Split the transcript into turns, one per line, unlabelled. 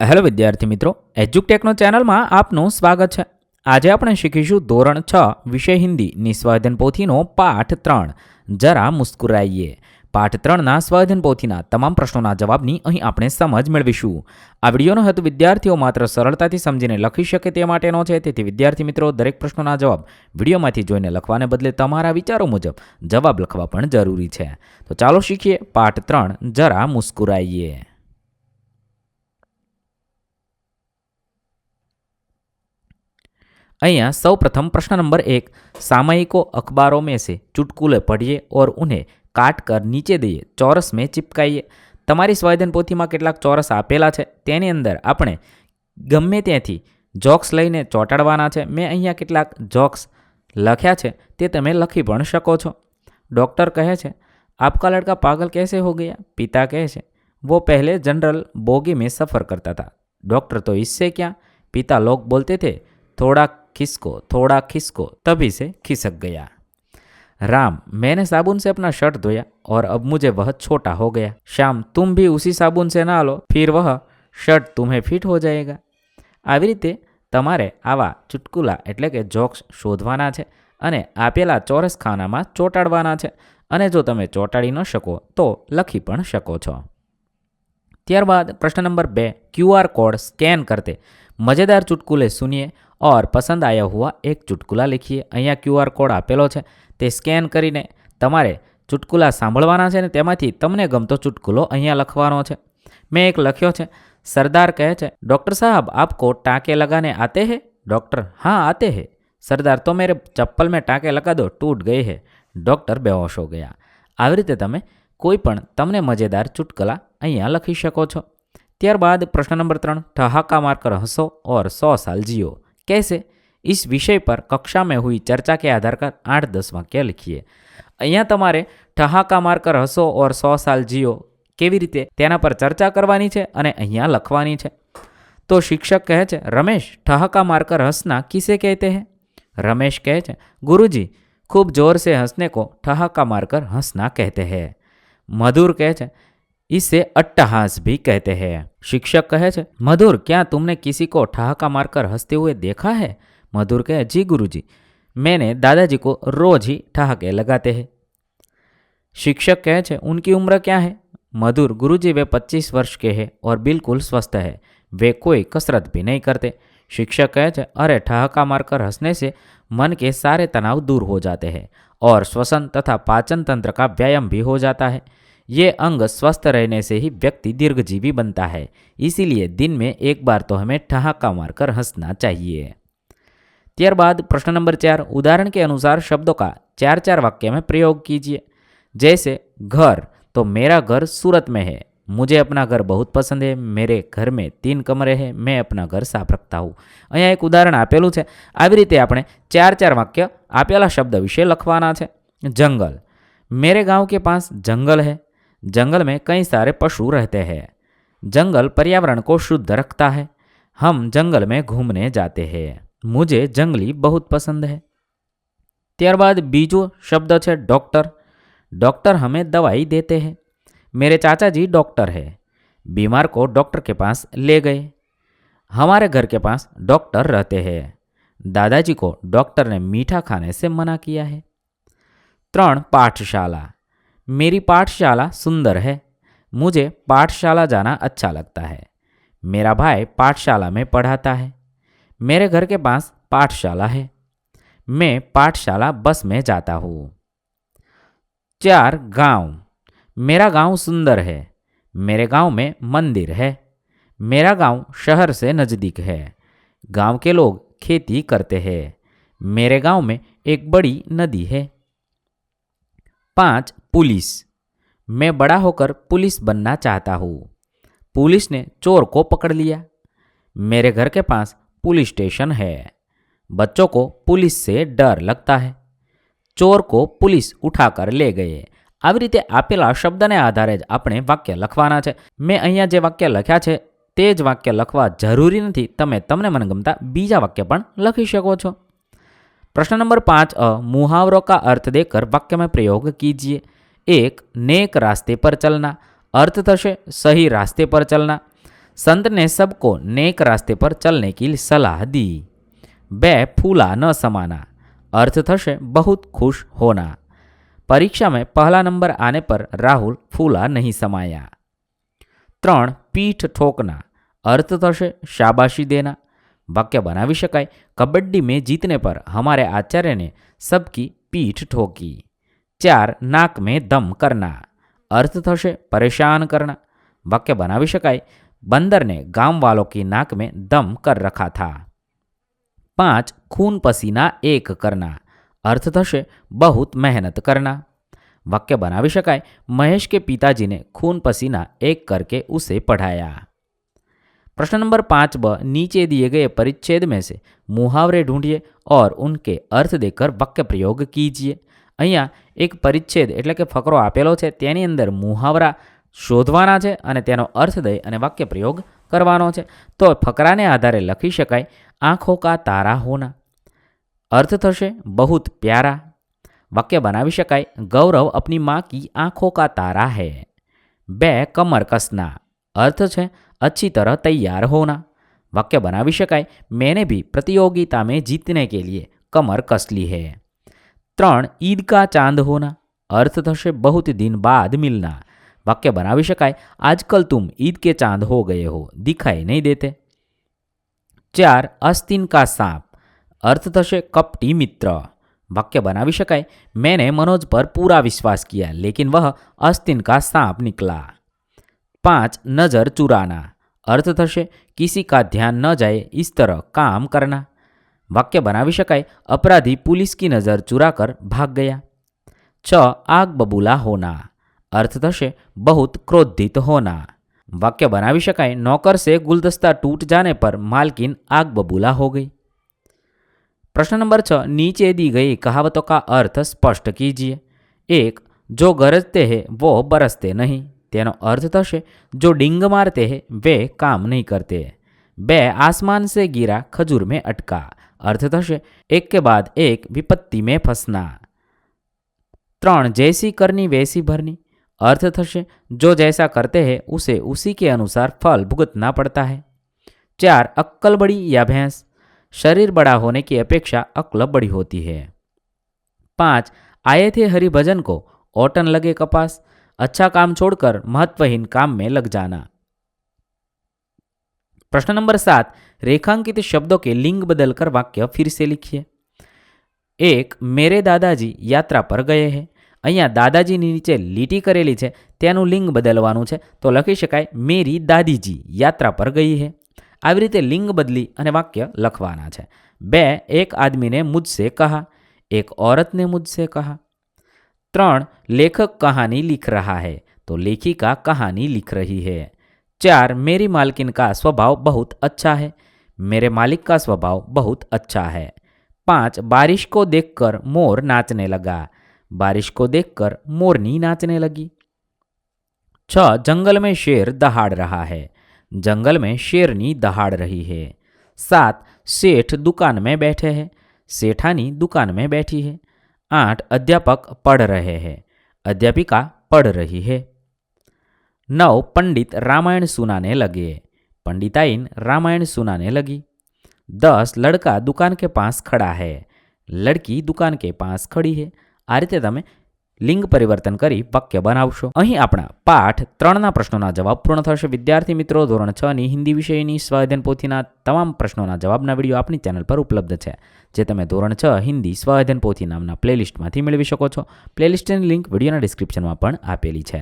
Hello વિદ્યાર્થી મિત્રો, એજ્યુકટેકનો ચેનલમાં આપનું સ્વાગત છે. આજે આપણે શીખીશું ધોરણ છ, વિષય હિન્દી, નિસ્વાધન પોથીનો પાઠ ત્રણ. જરા મુસ્કુરાઈએ. પાઠ ત્રણના સ્વાધન પોથીના તમામ પ્રશ્નોના જવાબની અહીં આપણે સમજ મેળવીશું. આ વિડીયોનો હેતુ વિદ્યાર્થીઓ માત્ર સરળતાથી સમજીને લખી શકે તે માટેનો છે. તેથી વિદ્યાર્થી મિત્રો, દરેક પ્રશ્નોના જવાબ વિડીયોમાંથી જોઈને લખવાને બદલે તમારા વિચારો મુજબ જવાબ લખવા પણ જરૂરી છે. તો ચાલો શીખીએ પાઠ ત્રણ, જરા મુસ્કુરાઈએ. અહીંયા સૌપ્રથમ પ્રશ્ન નંબર એક, સામયિકો અખબારો में से चुटकुले पढ़िए और उन्हें કાટ કર નીચે દઈએ, ચોરસ મેં ચિપકાઈએ. તમારી સ્વાધન પોથીમાં કેટલાક ચોરસ આપેલા છે? તેની અંદર આપણે ગમે ત્યાંથી જોક્સ લઈને ચોંટાડવાના છે. મેં અહીંયા કેટલાક જોક્સ લખ્યા છે, તે તમે લખી પણ શકો છો. ડૉક્ટર કહે છે, આપકા લડકા પાગલ કેસે હો ગયા? પિતા કહે છે, વો પહેલે જનરલ બોગી મેં સફર કરતા હતા ડૉક્ટર, તો इससे ક્યાં? પિતા લોક બોલતે थे थोड़ा खिसको थोड़ा खिसको तभी से खिसक गया राम मैंने साबुन से अपना शर्ट धोया और अब मुझे वह छोटा हो गया श्याम तुम भी उसी साबुन से ना लो फिर वह શર્ટ તુમે ફિટ હો જાયેગા. આવી રીતે તમારે આવા ચુટકુલા એટલે કે જોક્સ શોધવાના છે અને આપેલા ચોરસ ખાનામાં ચોંટાડવાના છે. અને જો તમે ચોંટાડી ન શકો, તો લખી પણ શકો છો. ત્યારબાદ પ્રશ્ન નંબર બે ક્યુઆર કોડ સ્કેન કરતે. મજેદાર ચુટકુલે સુનિએ ઓર પસંદ આવ્યા હોવા એક ચુટકુલા લખીએ. અહીંયા ક્યુઆર કોડ આપેલો છે. તે સ્કેન કરીને તમારે ચુટકુલા સાંભળવાના છે ને તેમાંથી તમને ગમતો ચુટકુલો અહીંયા લખવાનો છે. મેં એક લખ્યો છે. સરદાર કહે છે, ડૉક્ટર સાહેબ આપકો ટાંકે લગાને આતે હે? ડૉક્ટર, હા, આતે હે. સરદાર, તો મેરે ચપ્પલ મેં ટાંકે લગા દો, તૂટ ગઈ હે. ડૉક્ટર બેહોશ હો ગયા. આવી રીતે તમે કોઈ પણ તમને મજેદાર ચુટકલા અહીંયા લખી શકો છો. ત્યારબાદ પ્રશ્ન નંબર ત્રણ, ઠહાકા માર્કર હસો ઓર સો સાલ જીઓ कैसे इस विषय पर कक्षा में हुई चर्चा के आधार पर आठ दस वाक्य लिखिए અહીંયા તમારે ઠહાકા મારકર હસો ઓર સો સાલ જીઓ કેવી રીતે તેના પર ચર્ચા કરવાની છે અને અહીંયા લખવાની છે તો શિક્ષક કહે છે રમેશ ઠહાકા મારકર હસના કિસે કહેતે હે રમેશ કહે છે ગુરુજી खूब जोर से हंसने को ठहाका मारकर हंसना कहते हैं मधुर કહે છે इसे अट्टहास भी कहते हैं। शिक्षक कहे मधुर, क्या तुमने किसी को ठहाका मारकर हँसते हुए देखा है? मधुर कहे, जी गुरुजी, मैंने दादाजी को रोज ही ठहाके लगाते हैं। शिक्षक कहे छे, उनकी उम्र क्या है? मधुर, गुरुजी, वे पच्चीस वर्ष के हैं और बिल्कुल स्वस्थ है। वे कोई कसरत भी नहीं करते। शिक्षक कहे छे, अरे, ठहाका मारकर हंसने से मन के सारे तनाव दूर हो जाते हैं और श्वसन तथा पाचन तंत्र का व्यायाम भी हो जाता है। ये अंग स्वस्थ रहने से ही व्यक्ति दीर्घजीवी बनता है इसीलिए दिन में एक बार तो हमें ठहाका मारकर हंसना चाहिए ત્યારબાદ પ્રશ્ન નંબર ચાર उदाहरण के अनुसार शब्दों का चार चार वाक्य में प्रयोग कीजिए जैसे घर तो मेरा घर सूरत में है मुझे अपना घर बहुत पसंद है मेरे घर में तीन कमरे हैं मैं अपना घर साफ रखता हूँ અહીંયા એક ઉદાહરણ આપેલું છે આવી રીતે આપણે ચાર ચાર વાક્ય આપેલા શબ્દ વિશે લખવાના છે જંગલ मेरे गांव के पास जंगल है जंगल में कई सारे पशु रहते हैं जंगल पर्यावरण को शुद्ध रखता है हम जंगल में घूमने जाते हैं मुझे जंगली बहुत पसंद है ત્યારબાદ બીજો શબ્દ છે ડૉક્ટર डॉक्टर हमें दवाई देते हैं मेरे चाचा जी डॉक्टर है बीमार को डॉक्टर के पास ले गए हमारे घर के पास डॉक्टर रहते हैं दादाजी को डॉक्टर ने मीठा खाने से मना किया है त्रण पाठशाला मेरी पाठशाला सुंदर है। मुझे पाठशाला जाना अच्छा लगता है। मेरा भाई पाठशाला में पढ़ाता है। मेरे घर के पास पाठशाला है। मैं पाठशाला बस में जाता हूँ। चार गाँव। मेरा गाँव सुंदर है। मेरे गाँव में मंदिर है। मेरा गाँव शहर से नज़दीक है। गाँव के लोग खेती करते हैं। मेरे गाँव में एक बड़ी नदी है। पाँच पुलिस मैं बड़ा होकर पुलिस बनना चाहता हूँ पुलिस ने चोर को पकड़ लिया मेरे घर के पास पुलिस स्टेशन है बच्चों को पुलिस से डर लगता है ચોર કો પુલિસ ઉઠાકર લે ગયે આવી રીતે આપેલા શબ્દને આધારે જ આપણે વાક્ય લખવાના છે મેં અહીંયા જે વાક્ય લખ્યા છે તે જ વાક્ય લખવા જરૂરી નથી તમે તમને મનગમતા બીજા વાક્ય પણ લખી શકો છો प्रश्न नंबर पाँच अ मुहावरों का अर्थ देकर वाक्य में प्रयोग कीजिए एक नेक रास्ते पर चलना अर्थ થશે સહી રાસ્તે પર ચલના संत ने सबको नेक रास्ते पर चलने की सलाह दी बे फूला न समाना अर्थ थशे बहुत खुश होना परीक्षा में पहला नंबर आने पर राहुल फूला नहीं समाया ત્રણ પીઠ ઠોકના अर्थ થશે શાબાશી દેના વાક્ય બનાવી શકાય કબડ્ડી में जीतने पर हमारे आचार्य ने सबकी पीठ ठोकी चार नाक में दम करना अर्थ થશે परेशान करना वाक्य बनावी शकाय बंदर ने गांव वालों की नाक में दम कर रखा था पांच खून पसीना एक करना अर्थ થશે बहुत मेहनत करना वाक्य बनावी शकाय महेश के पिताजी ने खून पसीना एक करके उसे पढ़ाया प्रश्न नंबर पाँच ब नीचे दिए गए परिच्छेद में से मुहावरे ढूंढिए और उनके अर्थ देकर वाक्य प्रयोग कीजिए અહીંયા એક પરિચ્છેદ એટલે કે ફકરો આપેલો છે તેની અંદર મુહાવરા શોધવાના છે અને તેનો અર્થ દઈ અને વાક્ય પ્રયોગ કરવાનો છે તો ફકરાને આધારે લખી શકાય આંખો કા તારા હોના अर्थ થશે बहुत प्यारा वाक्य बनावी शकाय गौरव अपनी माँ की आंखों का तारा है बे कमर कसना अर्थ है अच्छी तरह तैयार होना वाक्य बनावी शकाय मैंने भी प्रतियोगिता में जीतने के लिए कमर कस ली है ત્રણ ઈદ કા ચાંદ હોના અર્થ થશે બહુત દિન બાદ મિલના વાક્ય બનાવી શકાય આજકલ તુમ ઈદ કે ચાંદ હો ગયે હો દિખાઈ નહીં દેતે ચાર અસ્તિન કા સાપ અર્થ થશે કપટી મિત્ર વાક્ય બનાવી શકાય મેને મનોજ પર પૂરા વિશ્વાસ કિયા લેકિન વહ અસ્તિન કા સાપ નિકલા પાંચ નજર ચુરાના અર્થ થશે કિસી કા ધ્યાન ન જાય ઇસ તરહ કામ કરના करना वाक्य बनावी शकाय अपराधी पुलिस की नज़र चुराकर भाग गया छ आग बबूला होना अर्थ થશે बहुत क्रोधित होना वाक्य बनावी शकाय नौकर से गुलदस्ता टूट जाने पर मालकिन आग बबूला हो गई प्रश्न नंबर छ नीचे दी गई कहावतों का अर्थ स्पष्ट कीजिए एक जो गरजते हैं वो बरसते नहीं તેનો અર્થ થશે जो डिंग मारते हैं वे काम नहीं करते बे आसमान से गिरा खजूर में अटका अर्थ થશે एक के बाद एक विपत्ति में फंसना ત્રણ जैसी करनी वैसी भरनी अर्थ થશે जो जैसा करते हैं उसे उसी के अनुसार फल भुगतना पड़ता है चार अक्कल बड़ी या भैंस शरीर बड़ा होने की अपेक्षा अक्ल बड़ी होती है पाँच आए थे हरिभजन को ओटन लगे कपास अच्छा काम छोड़कर महत्वहीन काम में लग जाना પ્રશ્ન નંબર સાત, રેખાંકિત શબ્દો કે લિંગ બદલ કર વાક્ય ફિર સે લિખીએ. એક, મેરે દાદાજી યાત્રા પર ગયે હે. અહીંયા દાદાજીની નીચે લીટી કરેલી છે તેનું લિંગ બદલવાનું છે. તો લખી શકાય, મેરી દાદીજી યાત્રા પર ગઈ હે. આવી રીતે લિંગ બદલી અને વાક્ય લખવાના છે. બે, એક આદમીને મુજસે કહા, એક ઓરતને મુજસે કહા. ત્રણ, લેખક કહાની લિખ રહા હે. તો લેખિકા કહાની લિખ રહી હે. चार, मेरी मालकिन का स्वभाव बहुत अच्छा है। मेरे मालिक का स्वभाव बहुत अच्छा है। पाँच, बारिश को देखकर मोर नाचने लगा। बारिश को देखकर मोरनी नाचने लगी। छ, जंगल में शेर दहाड़ रहा है। जंगल में शेरनी दहाड़ रही है। सात, सेठ दुकान में बैठे हैं। सेठानी दुकान में बैठी है। आठ, अध्यापक पढ़ रहे हैं। अध्यापिका पढ़ रही है। नौ पंडित रामायण सुनाने लगे पंडिताइन रामायण सुनाने लगी दस लड़का दुकान के पास खड़ा है लड़की दुकान के पास ખડી છે આ રીતે તમે લિંગ પરિવર્તન કરી વાક્ય બનાવશો અહીં આપણા પાઠ ત્રણના પ્રશ્નોના જવાબ પૂર્ણ થશે વિદ્યાર્થી મિત્રો ધોરણ છ ની હિન્દી વિષયની સ્વાધ્યાયન પોથીના તમામ પ્રશ્નોના જવાબના વિડીયો આપણી ચેનલ પર ઉપલબ્ધ છે જે તમે ધોરણ છ હિન્દી સ્વાધ્યાયન પોથી નામના પ્લેલિસ્ટમાંથી મેળવી શકો છો પ્લેલિસ્ટની લિંક વિડીયોના ડિસ્ક્રિપ્શનમાં પણ આપેલી છે